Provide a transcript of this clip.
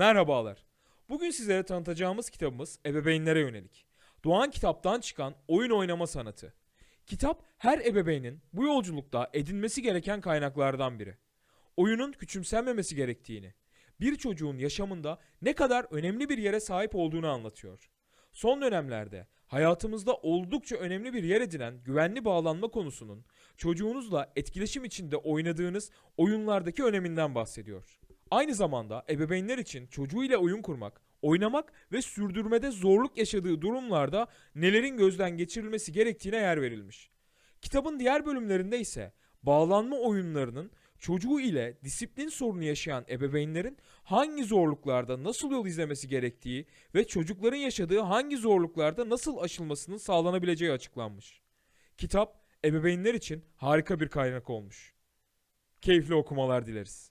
Merhabalar. Bugün sizlere tanıtacağımız kitabımız ebeveynlere yönelik. Doğan kitaptan çıkan oyun oynama sanatı. Kitap her ebeveynin bu yolculukta edinmesi gereken kaynaklardan biri. Oyunun küçümsenmemesi gerektiğini, bir çocuğun yaşamında ne kadar önemli bir yere sahip olduğunu anlatıyor. Son dönemlerde hayatımızda oldukça önemli bir yer edinen güvenli bağlanma konusunun çocuğunuzla etkileşim içinde oynadığınız oyunlardaki öneminden bahsediyor. Aynı zamanda ebeveynler için çocuğuyla oyun kurmak, oynamak ve sürdürmede zorluk yaşadığı durumlarda nelerin gözden geçirilmesi gerektiğine yer verilmiş. Kitabın diğer bölümlerinde ise bağlanma oyunlarının çocuğu ile disiplin sorunu yaşayan ebeveynlerin hangi zorluklarda nasıl yol izlemesi gerektiği ve çocukların yaşadığı hangi zorluklarda nasıl aşılmasının sağlanabileceği açıklanmış. Kitap ebeveynler için harika bir kaynak olmuş. Keyifli okumalar dileriz.